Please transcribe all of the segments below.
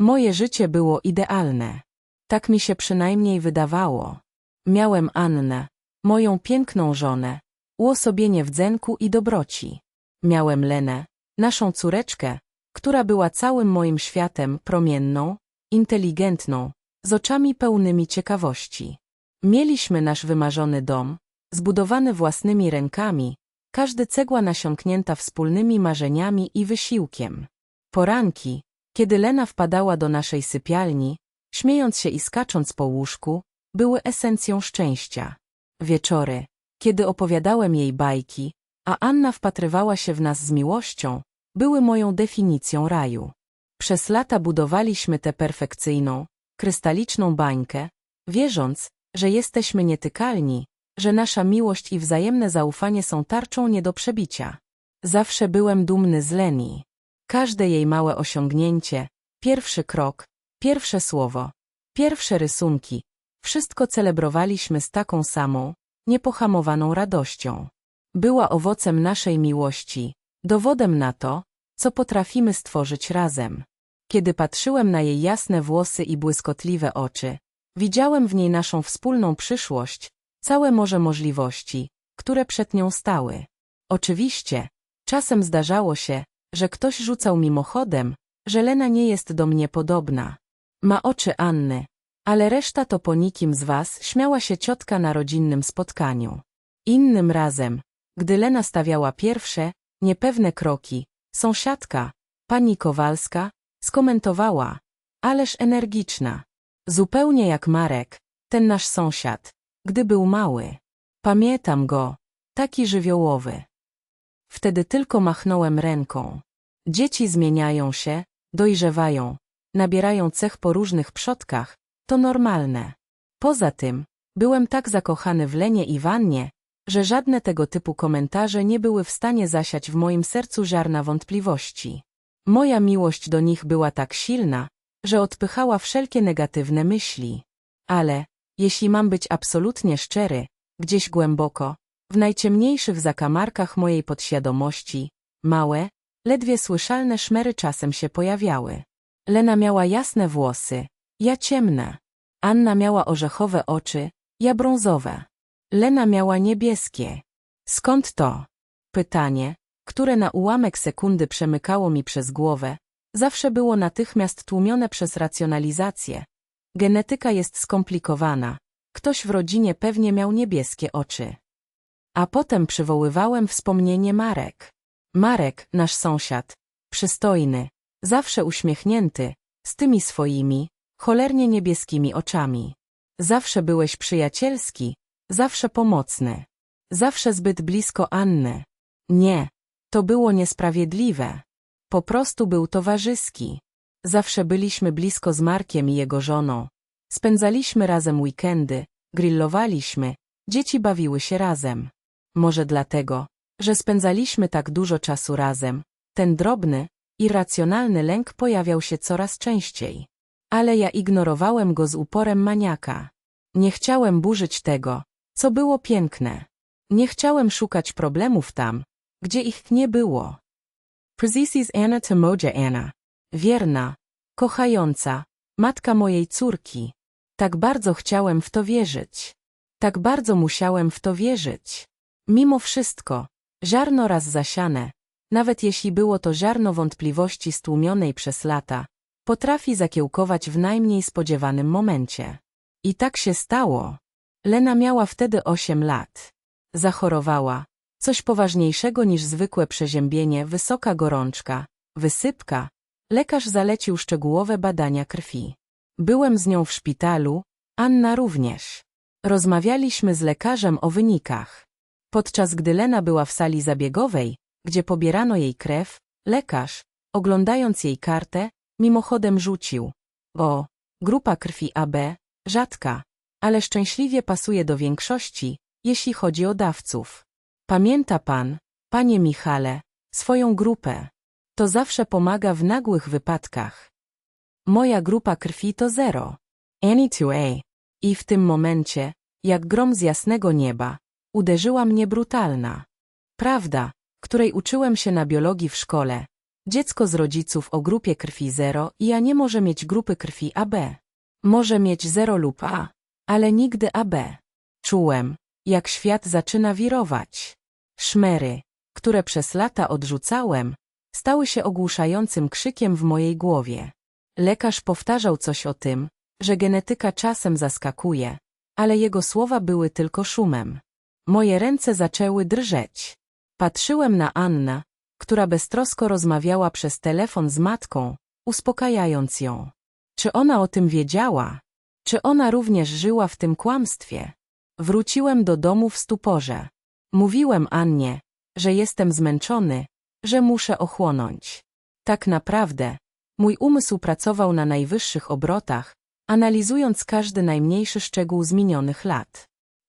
Moje życie było idealne. Tak mi się przynajmniej wydawało. Miałem Annę, moją piękną żonę, uosobienie wdzenku i dobroci. Miałem Lenę, naszą córeczkę, która była całym moim światem promienną, inteligentną, z oczami pełnymi ciekawości. Mieliśmy nasz wymarzony dom, zbudowany własnymi rękami, każdy cegła nasiąknięta wspólnymi marzeniami i wysiłkiem. Poranki, kiedy Lena wpadała do naszej sypialni, śmiejąc się i skacząc po łóżku, były esencją szczęścia. Wieczory, kiedy opowiadałem jej bajki, a Anna wpatrywała się w nas z miłością, były moją definicją raju. Przez lata budowaliśmy tę perfekcyjną, krystaliczną bańkę, wierząc, że jesteśmy nietykalni, że nasza miłość i wzajemne zaufanie są tarczą nie do przebicia. Zawsze byłem dumny z Leni. Każde jej małe osiągnięcie, pierwszy krok, pierwsze słowo, pierwsze rysunki, wszystko celebrowaliśmy z taką samą, niepohamowaną radością. Była owocem naszej miłości, dowodem na to, co potrafimy stworzyć razem. Kiedy patrzyłem na jej jasne włosy i błyskotliwe oczy, widziałem w niej naszą wspólną przyszłość, całe morze możliwości, które przed nią stały. Oczywiście, czasem zdarzało się, że ktoś rzucał mimochodem, że Lena nie jest do mnie podobna. Ma oczy Anny, ale reszta to po nikim z was śmiała się ciotka na rodzinnym spotkaniu. Innym razem, gdy Lena stawiała pierwsze, niepewne kroki, sąsiadka, pani Kowalska, skomentowała, ależ energiczna. Zupełnie jak Marek, ten nasz sąsiad, gdy był mały. Pamiętam go, taki żywiołowy. Wtedy tylko machnąłem ręką. Dzieci zmieniają się, dojrzewają, nabierają cech po różnych przodkach, to normalne. Poza tym, byłem tak zakochany w Lenie i Wannie, że żadne tego typu komentarze nie były w stanie zasiać w moim sercu ziarna wątpliwości. Moja miłość do nich była tak silna, że odpychała wszelkie negatywne myśli. Ale, jeśli mam być absolutnie szczery, gdzieś głęboko, w najciemniejszych zakamarkach mojej podświadomości, małe, ledwie słyszalne szmery czasem się pojawiały. Lena miała jasne włosy, ja ciemne. Anna miała orzechowe oczy, ja brązowe. Lena miała niebieskie. Skąd to? Pytanie, które na ułamek sekundy przemykało mi przez głowę, zawsze było natychmiast tłumione przez racjonalizację. Genetyka jest skomplikowana. Ktoś w rodzinie pewnie miał niebieskie oczy. A potem przywoływałem wspomnienie Marek. Marek, nasz sąsiad, przystojny, zawsze uśmiechnięty, z tymi swoimi, cholernie niebieskimi oczami. Zawsze byłeś przyjacielski, zawsze pomocny. Zawsze zbyt blisko Anny. Nie, to było niesprawiedliwe. Po prostu był towarzyski. Zawsze byliśmy blisko z Markiem i jego żoną. Spędzaliśmy razem weekendy, grillowaliśmy, dzieci bawiły się razem. Może dlatego, że spędzaliśmy tak dużo czasu razem, ten drobny, irracjonalny lęk pojawiał się coraz częściej. Ale ja ignorowałem go z uporem maniaka. Nie chciałem burzyć tego, co było piękne. Nie chciałem szukać problemów tam, gdzie ich nie było. Prezisis Anna to moja Anna. Wierna, kochająca, matka mojej córki. Tak bardzo chciałem w to wierzyć. Tak bardzo musiałem w to wierzyć. Mimo wszystko, ziarno raz zasiane, nawet jeśli było to ziarno wątpliwości stłumionej przez lata, potrafi zakiełkować w najmniej spodziewanym momencie. I tak się stało. Lena miała wtedy osiem lat. Zachorowała. Coś poważniejszego niż zwykłe przeziębienie, wysoka gorączka, wysypka. Lekarz zalecił szczegółowe badania krwi. Byłem z nią w szpitalu, Anna również. Rozmawialiśmy z lekarzem o wynikach. Podczas gdy Lena była w sali zabiegowej, gdzie pobierano jej krew, lekarz, oglądając jej kartę, mimochodem rzucił. O, grupa krwi AB, rzadka, ale szczęśliwie pasuje do większości, jeśli chodzi o dawców. Pamięta pan, panie Michale, swoją grupę. To zawsze pomaga w nagłych wypadkach. Moja grupa krwi to zero. Any to A. I w tym momencie, jak grom z jasnego nieba, uderzyła mnie brutalna. Prawda, której uczyłem się na biologii w szkole. Dziecko z rodziców o grupie krwi 0 i A nie może mieć grupy krwi AB. Może mieć 0 lub A, ale nigdy AB. Czułem, jak świat zaczyna wirować. Szmery, które przez lata odrzucałem, stały się ogłuszającym krzykiem w mojej głowie. Lekarz powtarzał coś o tym, że genetyka czasem zaskakuje, ale jego słowa były tylko szumem. Moje ręce zaczęły drżeć. Patrzyłem na Annę, która beztrosko rozmawiała przez telefon z matką, uspokajając ją. Czy ona o tym wiedziała? Czy ona również żyła w tym kłamstwie? Wróciłem do domu w stuporze. Mówiłem Annie, że jestem zmęczony, że muszę ochłonąć. Tak naprawdę, mój umysł pracował na najwyższych obrotach, analizując każdy najmniejszy szczegół z minionych lat.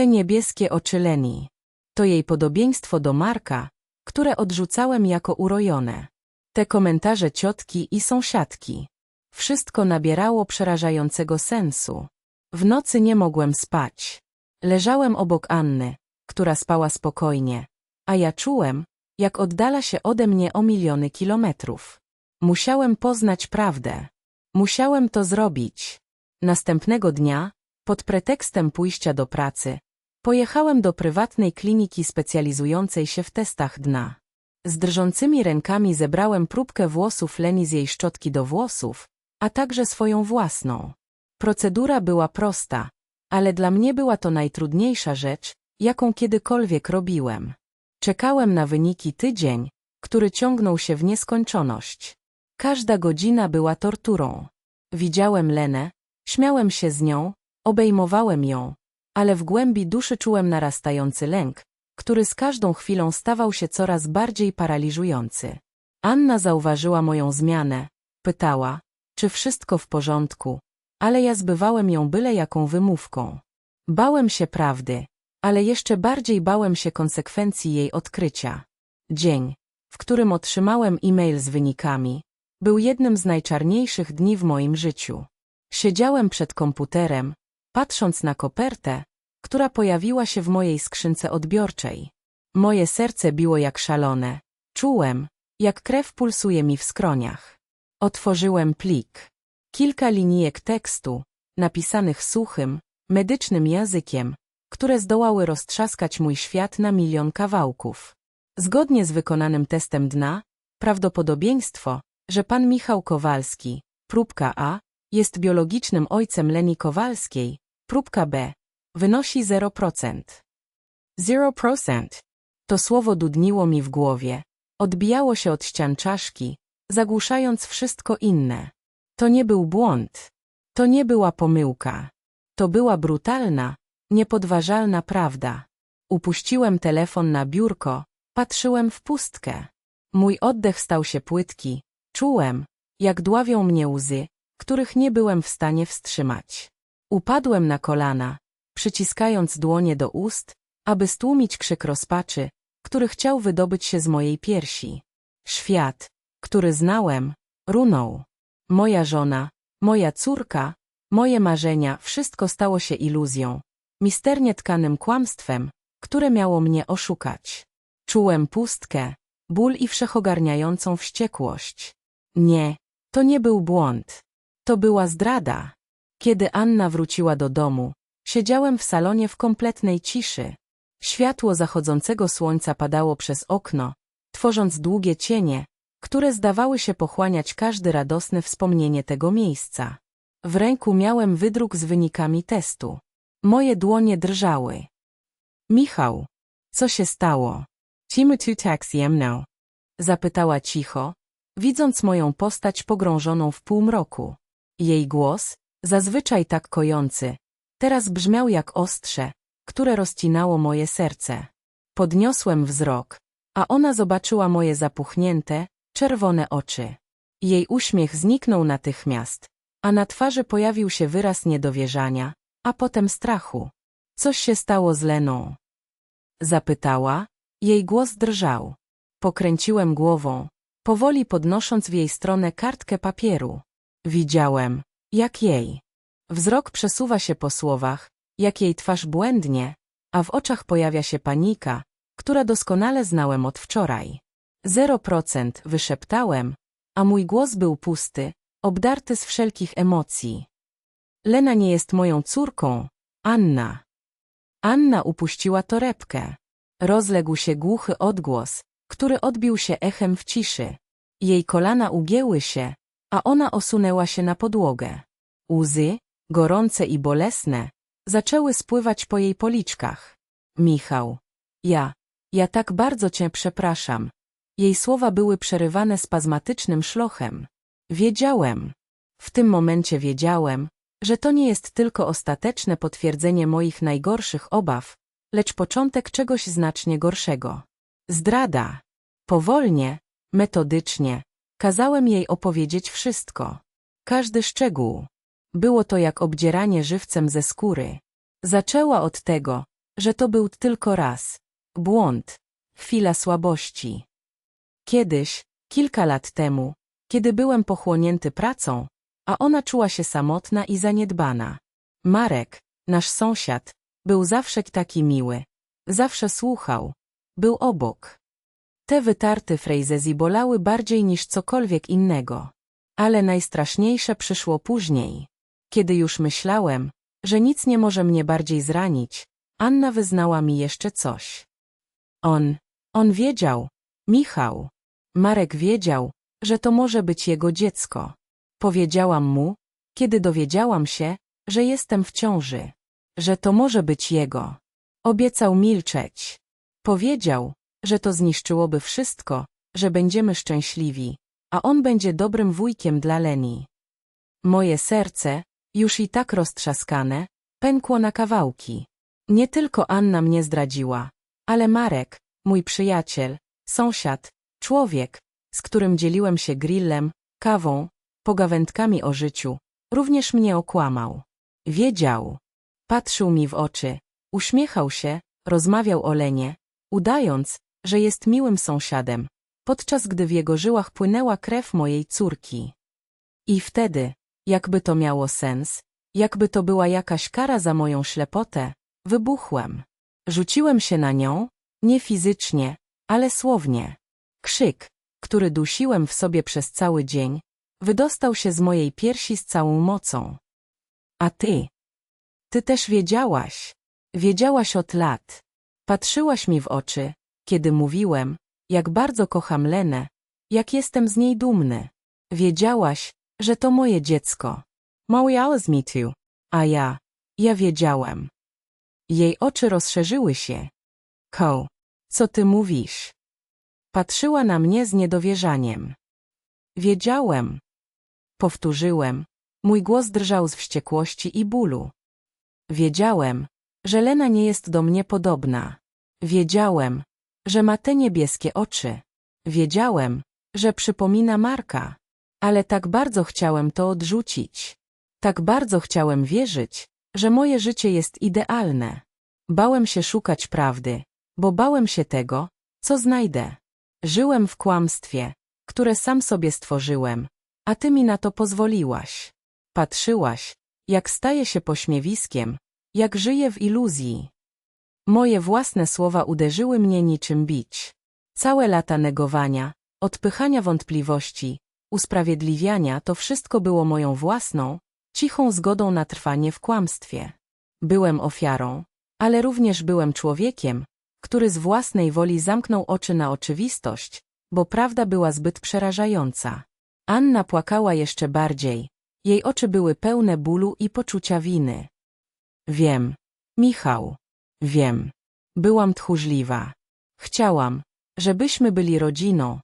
Te niebieskie oczy Leni. To jej podobieństwo do Marka, które odrzucałem jako urojone. Te komentarze ciotki i sąsiadki. Wszystko nabierało przerażającego sensu. W nocy nie mogłem spać. Leżałem obok Anny, która spała spokojnie, a ja czułem, jak oddala się ode mnie o miliony kilometrów. Musiałem poznać prawdę. Musiałem to zrobić. Następnego dnia, pod pretekstem pójścia do pracy, pojechałem do prywatnej kliniki specjalizującej się w testach dna. Z drżącymi rękami zebrałem próbkę włosów Leni z jej szczotki do włosów, a także swoją własną. Procedura była prosta, ale dla mnie była to najtrudniejsza rzecz, jaką kiedykolwiek robiłem. Czekałem na wyniki tydzień, który ciągnął się w nieskończoność. Każda godzina była torturą. Widziałem Lenę, śmiałem się z nią, obejmowałem ją, ale w głębi duszy czułem narastający lęk, który z każdą chwilą stawał się coraz bardziej paraliżujący. Anna zauważyła moją zmianę, pytała, czy wszystko w porządku, ale ja zbywałem ją byle jaką wymówką. Bałem się prawdy, ale jeszcze bardziej bałem się konsekwencji jej odkrycia. Dzień, w którym otrzymałem e-mail z wynikami, był jednym z najczarniejszych dni w moim życiu. Siedziałem przed komputerem, patrząc na kopertę, która pojawiła się w mojej skrzynce odbiorczej. Moje serce biło jak szalone. Czułem, jak krew pulsuje mi w skroniach. Otworzyłem plik. Kilka linijek tekstu, napisanych suchym, medycznym językiem, które zdołały roztrzaskać mój świat na milion kawałków. Zgodnie z wykonanym testem dna, prawdopodobieństwo, że pan Michał Kowalski, próbka A, jest biologicznym ojcem Leni Kowalskiej, próbka B, wynosi 0%. 0%. To słowo dudniło mi w głowie, odbijało się od ścian czaszki, zagłuszając wszystko inne. To nie był błąd. To nie była pomyłka. To była brutalna, niepodważalna prawda. Upuściłem telefon na biurko, patrzyłem w pustkę. Mój oddech stał się płytki. Czułem, jak dławią mnie łzy, których nie byłem w stanie wstrzymać. Upadłem na kolana, przyciskając dłonie do ust, aby stłumić krzyk rozpaczy, który chciał wydobyć się z mojej piersi. Świat, który znałem, runął. Moja żona, moja córka, moje marzenia, wszystko stało się iluzją, misternie tkanym kłamstwem, które miało mnie oszukać. Czułem pustkę, ból i wszechogarniającą wściekłość. Nie, to nie był błąd. To była zdrada. Kiedy Anna wróciła do domu, siedziałem w salonie w kompletnej ciszy. Światło zachodzącego słońca padało przez okno, tworząc długie cienie, które zdawały się pochłaniać każde radosne wspomnienie tego miejsca. W ręku miałem wydruk z wynikami testu. Moje dłonie drżały. Michał, co się stało? Tu tak ciemno? Zapytała cicho, widząc moją postać pogrążoną w półmroku. Jej głos, zazwyczaj tak kojący, teraz brzmiał jak ostrze, które rozcinało moje serce. Podniosłem wzrok, a ona zobaczyła moje zapuchnięte, czerwone oczy. Jej uśmiech zniknął natychmiast, a na twarzy pojawił się wyraz niedowierzania, a potem strachu. Coś się stało z Leną? Zapytała, jej głos drżał. Pokręciłem głową, powoli podnosząc w jej stronę kartkę papieru. Widziałem, jak jej. Wzrok przesuwa się po słowach, jak jej twarz błędnie, a w oczach pojawia się panika, która doskonale znałem od wczoraj. Zero procent, wyszeptałem, a mój głos był pusty, obdarty z wszelkich emocji. Lena nie jest moją córką, Anna. Anna upuściła torebkę. Rozległ się głuchy odgłos, który odbił się echem w ciszy. Jej kolana ugięły się, a ona osunęła się na podłogę. Łzy, gorące i bolesne, zaczęły spływać po jej policzkach. Michał. Ja. Ja tak bardzo cię przepraszam. Jej słowa były przerywane spazmatycznym szlochem. Wiedziałem. W tym momencie wiedziałem, że to nie jest tylko ostateczne potwierdzenie moich najgorszych obaw, lecz początek czegoś znacznie gorszego. Zdrada. Powolnie, metodycznie, kazałem jej opowiedzieć wszystko. Każdy szczegół. Było to jak obdzieranie żywcem ze skóry. Zaczęła od tego, że to był tylko raz. Błąd. Chwila słabości. Kiedyś, kilka lat temu, kiedy byłem pochłonięty pracą, a ona czuła się samotna i zaniedbana. Marek, nasz sąsiad, był zawsze taki miły. Zawsze słuchał. Był obok. Te wytarte frejzezi bolały bardziej niż cokolwiek innego. Ale najstraszniejsze przyszło później. Kiedy już myślałem, że nic nie może mnie bardziej zranić, Anna wyznała mi jeszcze coś. On, on wiedział, Michał. Marek wiedział, że to może być jego dziecko. Powiedziałam mu, kiedy dowiedziałam się, że jestem w ciąży, że to może być jego. Obiecał milczeć. Powiedział, że to zniszczyłoby wszystko, że będziemy szczęśliwi, a on będzie dobrym wujkiem dla Leni. Moje serce, już i tak roztrzaskane, pękło na kawałki. Nie tylko Anna mnie zdradziła, ale Marek, mój przyjaciel, sąsiad, człowiek, z którym dzieliłem się grillem, kawą, pogawędkami o życiu, również mnie okłamał. Wiedział. Patrzył mi w oczy, uśmiechał się, rozmawiał o Lenie, udając, że jest miłym sąsiadem, podczas gdy w jego żyłach płynęła krew mojej córki. I wtedy, jakby to miało sens, jakby to była jakaś kara za moją ślepotę, wybuchłem. Rzuciłem się na nią, nie fizycznie, ale słownie. Krzyk, który dusiłem w sobie przez cały dzień, wydostał się z mojej piersi z całą mocą. A ty? Ty też wiedziałaś. Wiedziałaś od lat. Patrzyłaś mi w oczy, kiedy mówiłem, jak bardzo kocham Lenę, jak jestem z niej dumny. Wiedziałaś, że to moje dziecko. Mawiałaś mi tu. A ja, ja wiedziałem. Jej oczy rozszerzyły się. Ko, co ty mówisz? Patrzyła na mnie z niedowierzaniem. Wiedziałem. Powtórzyłem. Mój głos drżał z wściekłości i bólu. Wiedziałem, że Lena nie jest do mnie podobna. Wiedziałem, że ma te niebieskie oczy. Wiedziałem, że przypomina Marka. Ale tak bardzo chciałem to odrzucić. Tak bardzo chciałem wierzyć, że moje życie jest idealne. Bałem się szukać prawdy, bo bałem się tego, co znajdę. Żyłem w kłamstwie, które sam sobie stworzyłem, a ty mi na to pozwoliłaś. Patrzyłaś, jak staje się pośmiewiskiem, jak żyję w iluzji. Moje własne słowa uderzyły mnie niczym bić. Całe lata negowania, odpychania wątpliwości, usprawiedliwiania to wszystko było moją własną, cichą zgodą na trwanie w kłamstwie. Byłem ofiarą, ale również byłem człowiekiem, który z własnej woli zamknął oczy na oczywistość, bo prawda była zbyt przerażająca. Anna płakała jeszcze bardziej. Jej oczy były pełne bólu i poczucia winy. Wiem. Michał. Wiem. Byłam tchórzliwa. Chciałam, żebyśmy byli rodziną.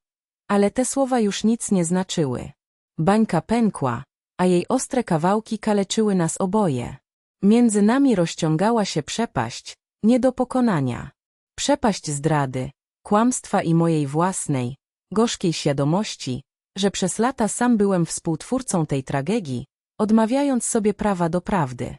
Ale te słowa już nic nie znaczyły. Bańka pękła, a jej ostre kawałki kaleczyły nas oboje. Między nami rozciągała się przepaść, nie do pokonania. Przepaść zdrady, kłamstwa i mojej własnej, gorzkiej świadomości, że przez lata sam byłem współtwórcą tej tragedii, odmawiając sobie prawa do prawdy.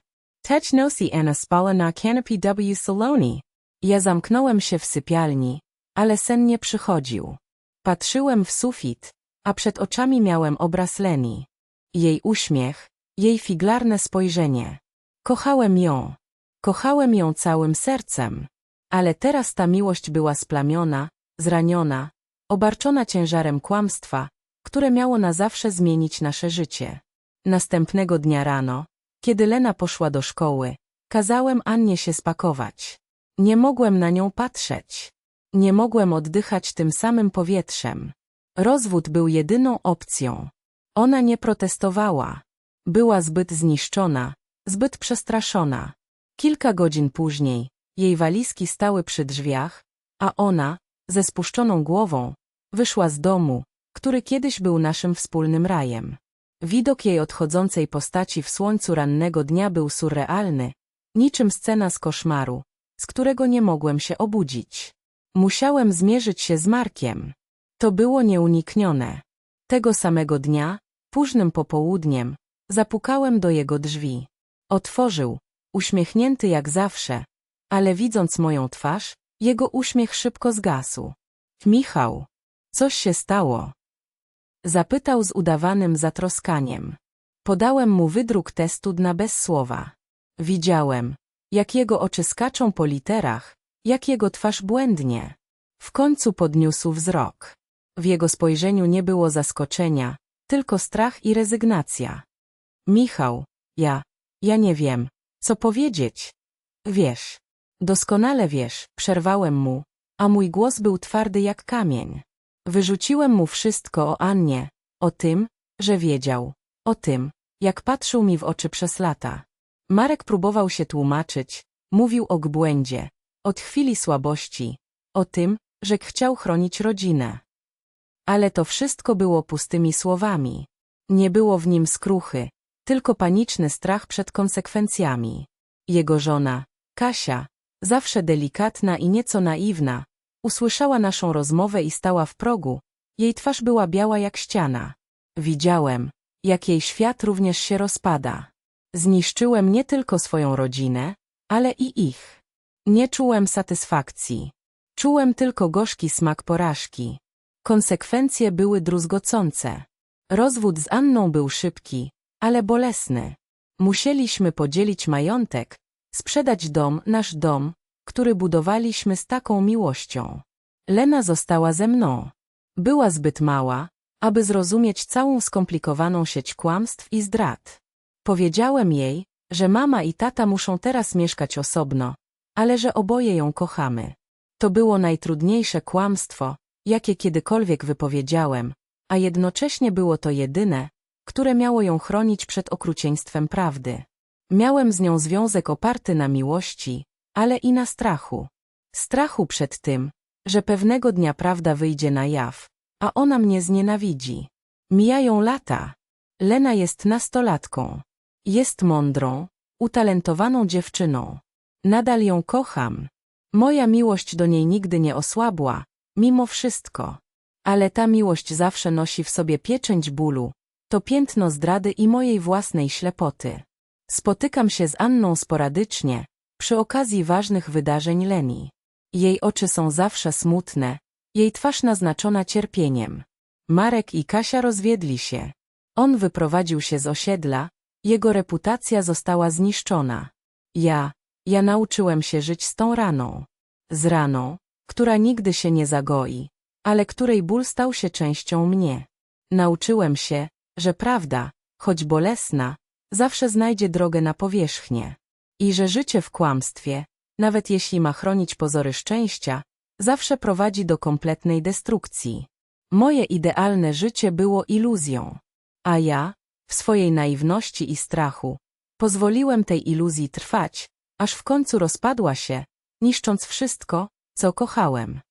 Teć nosi Anna spala na canopy W. Saloni. Ja zamknąłem się w sypialni, ale sen nie przychodził. Patrzyłem w sufit, a przed oczami miałem obraz Leni. Jej uśmiech, jej figlarne spojrzenie. Kochałem ją. Kochałem ją całym sercem. Ale teraz ta miłość była splamiona, zraniona, obarczona ciężarem kłamstwa, które miało na zawsze zmienić nasze życie. Następnego dnia rano, kiedy Lena poszła do szkoły, kazałem Annie się spakować. Nie mogłem na nią patrzeć. Nie mogłem oddychać tym samym powietrzem. Rozwód był jedyną opcją. Ona nie protestowała. Była zbyt zniszczona, zbyt przestraszona. Kilka godzin później, jej walizki stały przy drzwiach, a ona, ze spuszczoną głową, wyszła z domu, który kiedyś był naszym wspólnym rajem. Widok jej odchodzącej postaci w słońcu rannego dnia był surrealny, niczym scena z koszmaru, z którego nie mogłem się obudzić. Musiałem zmierzyć się z Markiem. To było nieuniknione. Tego samego dnia, późnym popołudniem, zapukałem do jego drzwi. Otworzył, uśmiechnięty jak zawsze, ale widząc moją twarz, jego uśmiech szybko zgasł. Michał, coś się stało. Zapytał z udawanym zatroskaniem. Podałem mu wydruk testu dna bez słowa. Widziałem, jak jego oczy skaczą po literach, jak jego twarz błędnie. W końcu podniósł wzrok. W jego spojrzeniu nie było zaskoczenia, tylko strach i rezygnacja. Michał, ja, ja nie wiem, co powiedzieć. Wiesz, doskonale wiesz, przerwałem mu, a mój głos był twardy jak kamień. Wyrzuciłem mu wszystko o Annie, o tym, że wiedział, o tym, jak patrzył mi w oczy przez lata. Marek próbował się tłumaczyć, mówił o gbłędzie, od chwili słabości, o tym, że chciał chronić rodzinę. Ale to wszystko było pustymi słowami. Nie było w nim skruchy, tylko paniczny strach przed konsekwencjami. Jego żona, Kasia, zawsze delikatna i nieco naiwna, usłyszała naszą rozmowę i stała w progu. Jej twarz była biała jak ściana. Widziałem, jak jej świat również się rozpada. Zniszczyłem nie tylko swoją rodzinę, ale i ich. Nie czułem satysfakcji. Czułem tylko gorzki smak porażki. Konsekwencje były druzgocące. Rozwód z Anną był szybki, ale bolesny. Musieliśmy podzielić majątek, sprzedać dom, nasz dom, który budowaliśmy z taką miłością. Lena została ze mną. Była zbyt mała, aby zrozumieć całą skomplikowaną sieć kłamstw i zdrad. Powiedziałem jej, że mama i tata muszą teraz mieszkać osobno, ale że oboje ją kochamy. To było najtrudniejsze kłamstwo, jakie kiedykolwiek wypowiedziałem, a jednocześnie było to jedyne, które miało ją chronić przed okrucieństwem prawdy. Miałem z nią związek oparty na miłości, ale i na strachu. Strachu przed tym, że pewnego dnia prawda wyjdzie na jaw, a ona mnie znienawidzi. Mijają lata. Lena jest nastolatką. Jest mądrą, utalentowaną dziewczyną. Nadal ją kocham. Moja miłość do niej nigdy nie osłabła, mimo wszystko. Ale ta miłość zawsze nosi w sobie pieczęć bólu, to piętno zdrady i mojej własnej ślepoty. Spotykam się z Anną sporadycznie, przy okazji ważnych wydarzeń Leni. Jej oczy są zawsze smutne, jej twarz naznaczona cierpieniem. Marek i Kasia rozwiedli się. On wyprowadził się z osiedla, jego reputacja została zniszczona. Ja, ja nauczyłem się żyć z tą raną. Z raną, która nigdy się nie zagoi, ale której ból stał się częścią mnie. Nauczyłem się, że prawda, choć bolesna, zawsze znajdzie drogę na powierzchnię. I że życie w kłamstwie, nawet jeśli ma chronić pozory szczęścia, zawsze prowadzi do kompletnej destrukcji. Moje idealne życie było iluzją. A ja, w swojej naiwności i strachu, pozwoliłem tej iluzji trwać, aż w końcu rozpadła się, niszcząc wszystko, co kochałem.